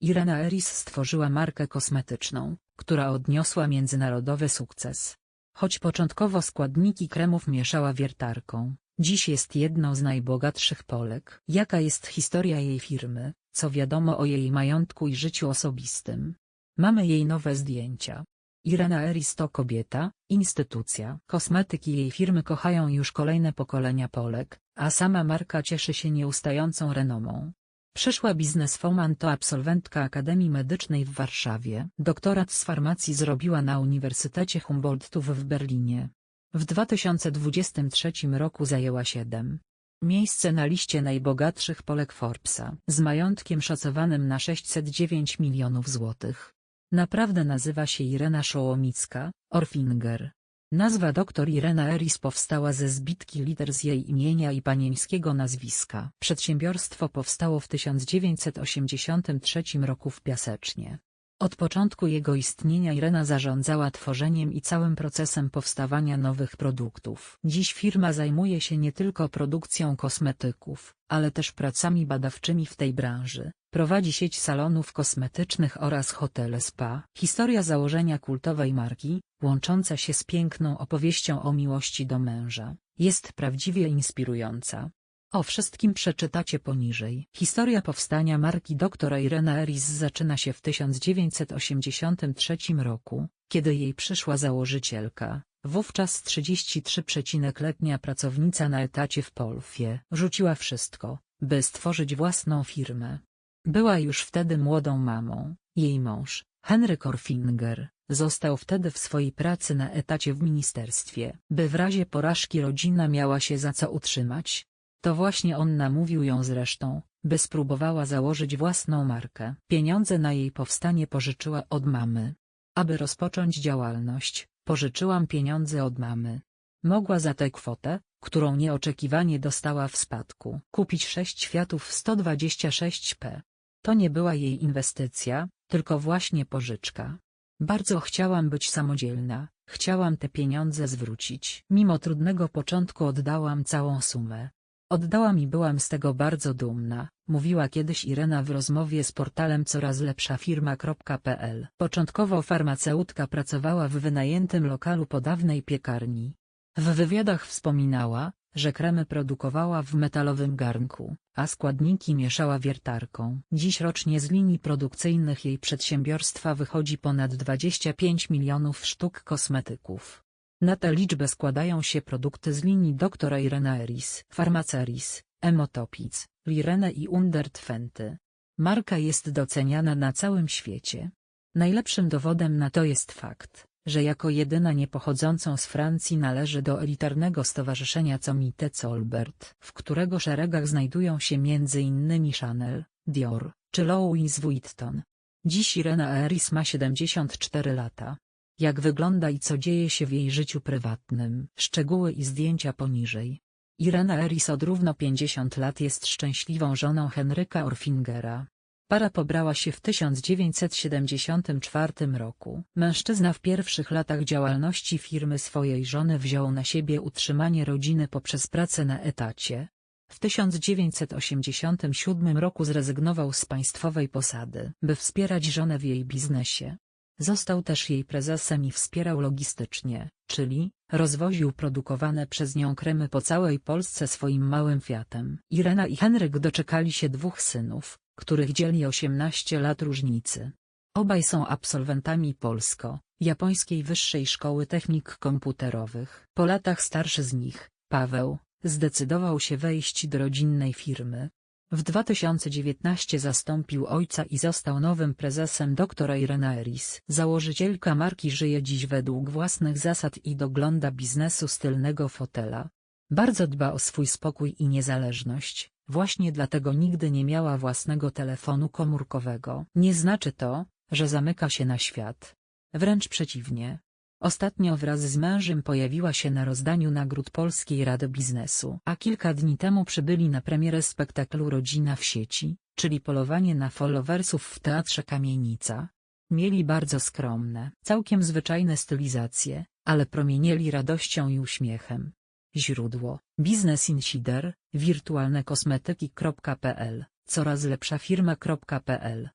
Irena Eris stworzyła markę kosmetyczną, która odniosła międzynarodowy sukces. Choć początkowo składniki kremów mieszała wiertarką, dziś jest jedną z najbogatszych Polek. Jaka jest historia jej firmy, co wiadomo o jej majątku i życiu osobistym? Mamy jej nowe zdjęcia. Irena Eris to kobieta, instytucja. Kosmetyki jej firmy kochają już kolejne pokolenia Polek, a sama marka cieszy się nieustającą renomą. Przyszła bizneswoman to absolwentka Akademii Medycznej w Warszawie. Doktorat z farmacji zrobiła na Uniwersytecie Humboldtów w Berlinie. W 2023 roku zajęła 7. Miejsce na liście najbogatszych Polek Forbesa, z majątkiem szacowanym na 609 milionów złotych. Naprawdę nazywa się Irena Szołomicka, Orfinger. Nazwa dr Irena Eris powstała ze zbitki liter z jej imienia i panieńskiego nazwiska. Przedsiębiorstwo powstało w 1983 roku w Piasecznie. Od początku jego istnienia Irena zarządzała tworzeniem i całym procesem powstawania nowych produktów. Dziś firma zajmuje się nie tylko produkcją kosmetyków, ale też pracami badawczymi w tej branży. Prowadzi sieć salonów kosmetycznych oraz hotele spa. Historia założenia kultowej marki, łącząca się z piękną opowieścią o miłości do męża, jest prawdziwie inspirująca. O wszystkim przeczytacie poniżej. Historia powstania marki doktora Irena Eris zaczyna się w 1983 roku, kiedy jej przyszła założycielka, wówczas 33-letnia pracownica na etacie w Polfie, rzuciła wszystko, by stworzyć własną firmę. Była już wtedy młodą mamą, jej mąż, Henryk Orfinger, został wtedy w swojej pracy na etacie w ministerstwie. By w razie porażki rodzina miała się za co utrzymać, to właśnie on namówił ją zresztą, by spróbowała założyć własną markę. Pieniądze na jej powstanie pożyczyła od mamy. Aby rozpocząć działalność, pożyczyłam pieniądze od mamy. Mogła za tę kwotę, którą nieoczekiwanie dostała w spadku, kupić sześć Fiatów 126p. To nie była jej inwestycja, tylko właśnie pożyczka. Bardzo chciałam być samodzielna, chciałam te pieniądze zwrócić. Mimo trudnego początku oddałam całą sumę. Oddałam i byłam z tego bardzo dumna, mówiła kiedyś Irena w rozmowie z portalem coraz lepsza firma.pl. Początkowo farmaceutka pracowała w wynajętym lokalu po dawnej piekarni. W wywiadach wspominała, że kremy produkowała w metalowym garnku, a składniki mieszała wiertarką. Dziś rocznie z linii produkcyjnych jej przedsiębiorstwa wychodzi ponad 25 milionów sztuk kosmetyków. Na tę liczbę składają się produkty z linii Dr. Irena Eris, Farmaceris, Emotopic, Lirene i Undert Fenty. Marka jest doceniana na całym świecie. Najlepszym dowodem na to jest fakt, że jako jedyna niepochodzącą z Francji należy do elitarnego stowarzyszenia Comité Colbert, w którego szeregach znajdują się m.in. Chanel, Dior, czy Louis Vuitton. Dziś Irena Eris ma 74 lata. Jak wygląda i co dzieje się w jej życiu prywatnym. Szczegóły i zdjęcia poniżej. Irena Eris od równo 50 lat jest szczęśliwą żoną Henryka Orfingera. Para pobrała się w 1974 roku. Mężczyzna w pierwszych latach działalności firmy swojej żony wziął na siebie utrzymanie rodziny poprzez pracę na etacie. W 1987 roku zrezygnował z państwowej posady, by wspierać żonę w jej biznesie. Został też jej prezesem i wspierał logistycznie, czyli, rozwoził produkowane przez nią kremy po całej Polsce swoim małym Fiatem. Irena i Henryk doczekali się dwóch synów, których dzieli 18 lat różnicy. Obaj są absolwentami polsko-japońskiej Wyższej Szkoły Technik Komputerowych. Po latach starszy z nich, Paweł, zdecydował się wejść do rodzinnej firmy, w 2019 zastąpił ojca i został nowym prezesem dr Irena Eris. Założycielka marki żyje dziś według własnych zasad i dogląda biznesu stylnego fotela. Bardzo dba o swój spokój i niezależność, właśnie dlatego nigdy nie miała własnego telefonu komórkowego. Nie znaczy to, że zamyka się na świat. Wręcz przeciwnie, Ostatnio wraz z mężem pojawiła się na rozdaniu nagród Polskiej Rady Biznesu, a kilka dni temu przybyli na premierę spektaklu Rodzina w sieci, czyli polowanie na followersów w Teatrze Kamienica. Mieli bardzo skromne, całkiem zwyczajne stylizacje, ale promienieli radością i uśmiechem. Źródło, Business Insider, wirtualnekosmetyki.pl, coraz lepsza firma.pl